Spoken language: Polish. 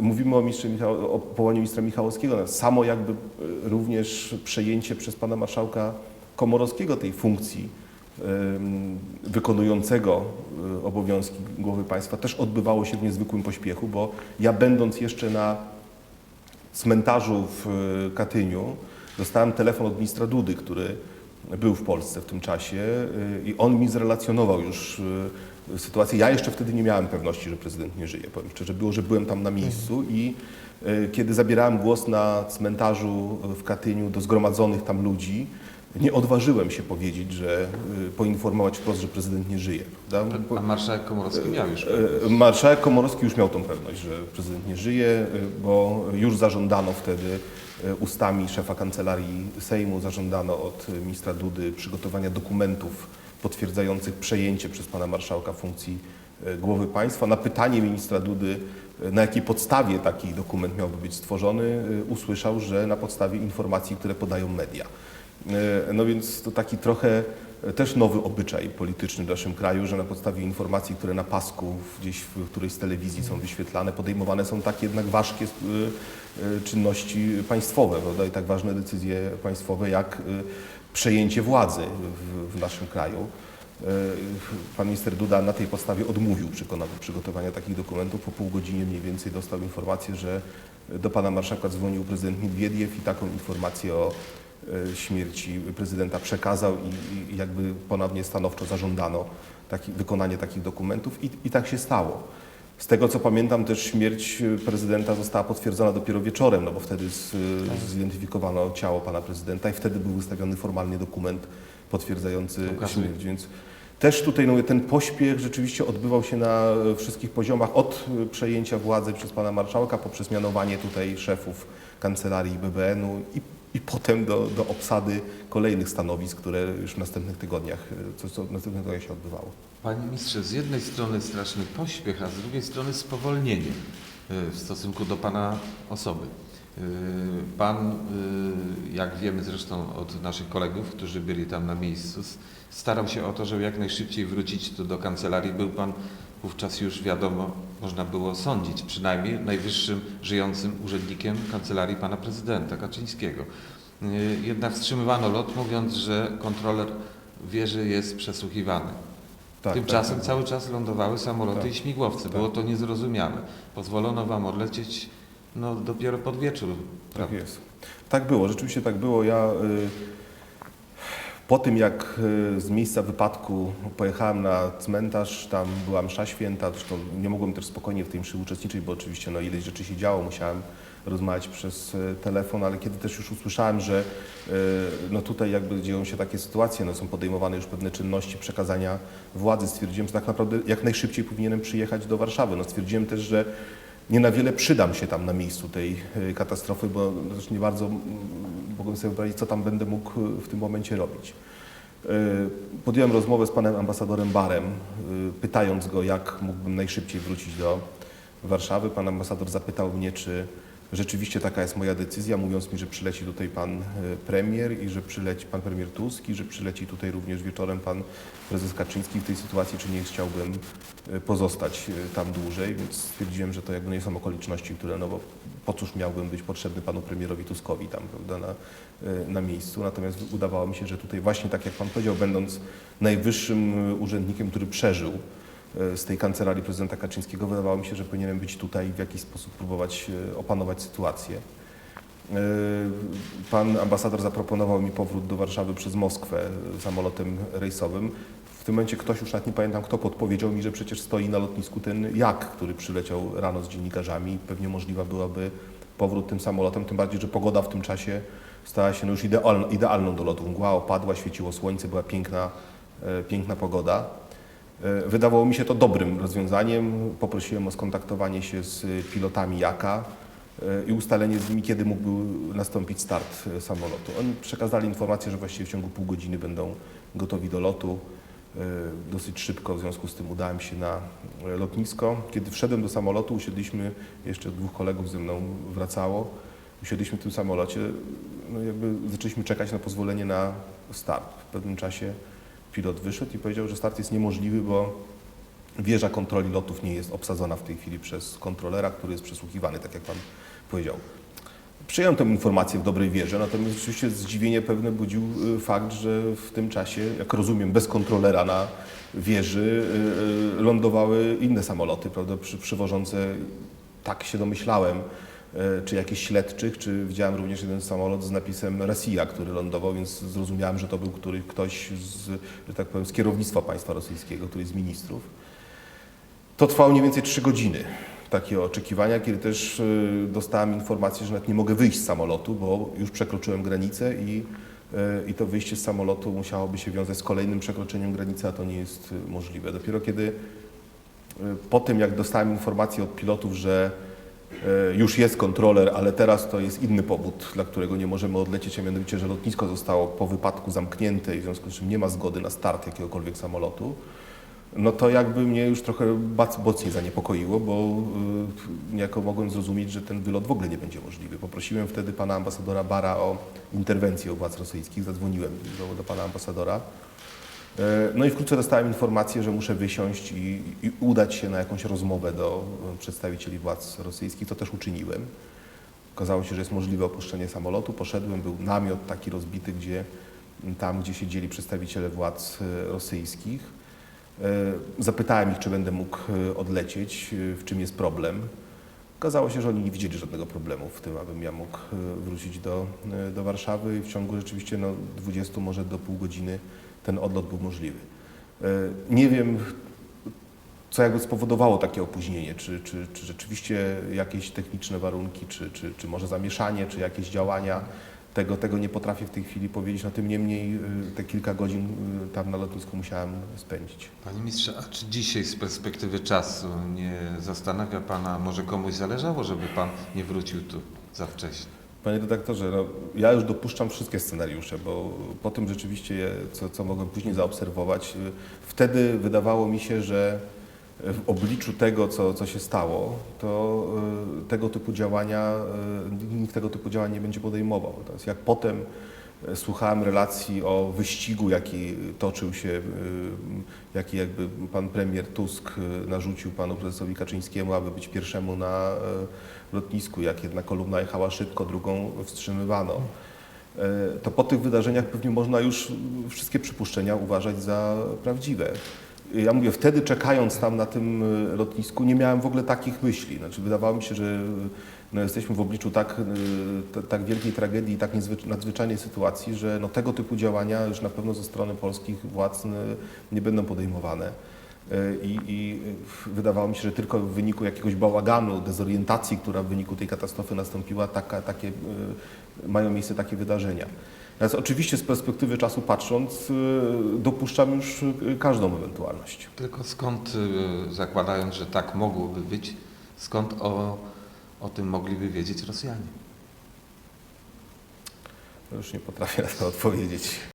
Mówimy o, Michał, o powołaniu ministra Michałowskiego. Samo jakby e, również przejęcie przez pana marszałka Komorowskiego tej funkcji wykonującego e, obowiązki głowy państwa też odbywało się w niezwykłym pośpiechu, bo ja będąc jeszcze na cmentarzu w e, Katyniu dostałem telefon od ministra Dudy, który był w Polsce w tym czasie i on mi zrelacjonował już sytuację. Ja jeszcze wtedy nie miałem pewności, że prezydent nie żyje. Powiem szczerze, było, że byłem tam na miejscu i e, kiedy zabierałem głos na cmentarzu w Katyniu do zgromadzonych tam ludzi, nie odważyłem się powiedzieć, że e, poinformować wprost, że prezydent nie żyje. prawda? A marszałek Komorowski miał już E, Marszałek Komorowski już miał tą pewność, że prezydent nie żyje, bo już zażądano wtedy ustami szefa kancelarii Sejmu, zażądano od ministra Dudy przygotowania dokumentów potwierdzających przejęcie przez pana marszałka funkcji e, głowy państwa. Na pytanie ministra Dudy, e, na jakiej podstawie taki dokument miałby być stworzony, e, usłyszał, że na podstawie informacji, które podają media. No więc to taki trochę też nowy obyczaj polityczny w naszym kraju, że na podstawie informacji, które na pasku gdzieś w którejś z telewizji są wyświetlane, podejmowane są tak jednak ważkie e, e, czynności państwowe, prawda? I tak ważne decyzje państwowe jak e, przejęcie władzy w, w naszym kraju. Pan minister Duda na tej podstawie odmówił przygotowania takich dokumentów. Po pół godzinie mniej więcej dostał informację, że do pana marszałka dzwonił prezydent Miedwiediew i taką informację o śmierci prezydenta przekazał i, i jakby ponownie stanowczo zażądano taki, wykonanie takich dokumentów i, i tak się stało. Z tego co pamiętam też śmierć prezydenta została potwierdzona dopiero wieczorem, no bo wtedy z, zidentyfikowano ciało pana prezydenta i wtedy był wystawiony formalnie dokument potwierdzający Pokazuje. śmierć, więc też tutaj no, ten pośpiech rzeczywiście odbywał się na e, wszystkich poziomach, od e, przejęcia władzy przez pana marszałka, poprzez mianowanie tutaj szefów kancelarii BBN-u i, i potem do, do obsady kolejnych stanowisk, które już w następnych tygodniach, e, co, co w następnych tygodniach się odbywało. Panie ministrze, z jednej strony straszny pośpiech, a z drugiej strony spowolnienie y, w stosunku do Pana osoby. Y, Pan, jak wiemy zresztą od naszych kolegów, którzy byli tam na miejscu, starał się o to, żeby jak najszybciej wrócić tu do kancelarii. Był Pan wówczas już wiadomo, można było sądzić, przynajmniej najwyższym żyjącym urzędnikiem kancelarii Pana Prezydenta Kaczyńskiego. Y, Jednak wstrzymywano lot, mówiąc, że kontroler wieży jest przesłuchiwany. Tak, Tymczasem tak, tak. cały czas lądowały samoloty Tak. i śmigłowce. Tak. Było to niezrozumiałe. Pozwolono wam odlecieć no, dopiero pod wieczór. Tak prawda? jest. Tak było, rzeczywiście tak było. Ja y, po tym, jak y, z miejsca wypadku pojechałem na cmentarz, tam była msza święta, zresztą nie mogłem też spokojnie w tej mszy uczestniczyć, bo oczywiście no, ileś rzeczy się działo, musiałem rozmawiać przez y, telefon, ale kiedy też już usłyszałem, że y, no tutaj jakby dzieją się takie sytuacje, no są podejmowane już pewne czynności przekazania władzy, stwierdziłem, że tak naprawdę jak najszybciej powinienem przyjechać do Warszawy. No stwierdziłem też, że nie na wiele przydam się tam na miejscu tej katastrofy, bo też nie bardzo mm, mogłem sobie wyobrazić, co tam będę mógł y, w tym momencie robić. Y, Podjąłem rozmowę z panem ambasadorem Barem, y, pytając go, jak mógłbym najszybciej wrócić do Warszawy. Pan ambasador zapytał mnie, czy rzeczywiście taka jest moja decyzja, mówiąc mi, że przyleci tutaj pan y, premier i że przyleci pan premier Tusk i że przyleci tutaj również wieczorem pan prezes Kaczyński w tej sytuacji, czy nie chciałbym y, pozostać y, tam dłużej, więc stwierdziłem, że to jakby nie są okoliczności, które, no bo po cóż miałbym być potrzebny panu premierowi Tuskowi tam, prawda, na, na miejscu. Natomiast udawało mi się, że tutaj właśnie tak jak pan powiedział, będąc najwyższym urzędnikiem, który przeżył z tej kancelarii prezydenta Kaczyńskiego, wydawało mi się, że powinienem być tutaj i w jakiś sposób próbować y, opanować sytuację. Y, Pan ambasador zaproponował mi powrót do Warszawy przez Moskwę y, samolotem rejsowym. W tym momencie ktoś, już nawet nie pamiętam kto, podpowiedział mi, że przecież stoi na lotnisku ten jak, który przyleciał rano z dziennikarzami. Pewnie możliwa byłaby powrót tym samolotem, tym bardziej, że pogoda w tym czasie stała się no już idealną, idealną do lotu. Mgła opadła, świeciło słońce, była piękna, e, piękna pogoda. E, Wydawało mi się to dobrym rozwiązaniem. Poprosiłem o skontaktowanie się z pilotami Jaka e, i ustalenie z nimi, kiedy mógłby nastąpić start e, samolotu. Oni przekazali informację, że właściwie w ciągu pół godziny będą gotowi do lotu. Dosyć szybko w związku z tym udałem się na lotnisko. Kiedy wszedłem do samolotu, usiedliśmy, jeszcze dwóch kolegów ze mną wracało, usiedliśmy w tym samolocie, no jakby zaczęliśmy czekać na pozwolenie na start. W pewnym czasie pilot wyszedł i powiedział, że start jest niemożliwy, bo wieża kontroli lotów nie jest obsadzona w tej chwili przez kontrolera, który jest przesłuchiwany, tak jak Pan powiedział. Przyjąłem tę informację w dobrej wierze, natomiast oczywiście zdziwienie pewne budził y, fakt, że w tym czasie, jak rozumiem, bez kontrolera na wieży y, y, lądowały inne samoloty, prawda, przy, przywożące, tak się domyślałem, czy jakichś śledczych, czy widziałem również jeden samolot z napisem Rosja, który lądował, więc zrozumiałem, że to był który, ktoś z, że tak powiem, z kierownictwa państwa rosyjskiego, któryś z ministrów. To trwało mniej więcej trzy godziny, takie oczekiwania, kiedy też y, dostałem informację, że nawet nie mogę wyjść z samolotu, bo już przekroczyłem granicę i, y, i to wyjście z samolotu musiałoby się wiązać z kolejnym przekroczeniem granicy, a to nie jest możliwe. Dopiero kiedy po tym, jak dostałem informację od pilotów, że już jest kontroler, ale teraz to jest inny powód, dla którego nie możemy odlecieć, a mianowicie, że lotnisko zostało po wypadku zamknięte i w związku z czym nie ma zgody na start jakiegokolwiek samolotu, no to jakby mnie już trochę mocniej zaniepokoiło, bo y, niejako mogłem zrozumieć, że ten wylot w ogóle nie będzie możliwy. Poprosiłem wtedy pana ambasadora Bara o interwencję u władz rosyjskich, zadzwoniłem do, do pana ambasadora. E, No i wkrótce dostałem informację, że muszę wysiąść i, i udać się na jakąś rozmowę do e, przedstawicieli władz rosyjskich, to też uczyniłem. Okazało się, że jest możliwe opuszczenie samolotu. Poszedłem, był namiot taki rozbity, gdzie tam, gdzie siedzieli przedstawiciele władz e, rosyjskich. Zapytałem ich, czy będę mógł odlecieć, w czym jest problem. Okazało się, że oni nie widzieli żadnego problemu w tym, abym ja mógł e, wrócić do, e, do Warszawy i w ciągu rzeczywiście no, 20, może do pół godziny ten odlot był możliwy. E, Nie wiem, co jakby spowodowało takie opóźnienie, czy, czy, czy rzeczywiście jakieś techniczne warunki, czy, czy, czy może zamieszanie, czy jakieś działania. Tego, tego nie potrafię w tej chwili powiedzieć, no tym niemniej y, te kilka godzin y, tam na lotnisku musiałem spędzić. Panie ministrze, a czy dzisiaj z perspektywy czasu nie zastanawia Pana, może komuś zależało, żeby Pan nie wrócił tu za wcześnie? Panie redaktorze, no, ja już dopuszczam wszystkie scenariusze, bo po tym rzeczywiście, co, co mogłem później zaobserwować, y, wtedy wydawało mi się, że w obliczu tego, co, co się stało, to y, tego typu działania, y, nikt tego typu działań nie będzie podejmował. Natomiast jak potem y, słuchałem relacji o wyścigu, jaki toczył się, jaki jakby pan premier Tusk narzucił panu prezesowi Kaczyńskiemu, aby być pierwszemu na lotnisku, jak jedna kolumna jechała szybko, drugą wstrzymywano. To po tych wydarzeniach pewnie można już wszystkie przypuszczenia uważać za prawdziwe. Ja mówię, wtedy czekając tam na tym y, lotnisku nie miałem w ogóle takich myśli. Znaczy, wydawało mi się, że y, no, jesteśmy w obliczu tak, y, tak wielkiej tragedii i tak nadzwyczajnej sytuacji, że no, tego typu działania już na pewno ze strony polskich władz y, nie będą podejmowane. Y, I, I y, wydawało mi się, że tylko w wyniku jakiegoś bałaganu, dezorientacji, która w wyniku tej katastrofy nastąpiła, taka, takie, y, mają miejsce takie wydarzenia. Natomiast oczywiście z perspektywy czasu patrząc, y, dopuszczam już y, każdą ewentualność. Tylko skąd, y, zakładając, że tak mogłoby być, skąd o, o tym mogliby wiedzieć Rosjanie? Już nie potrafię na to odpowiedzieć.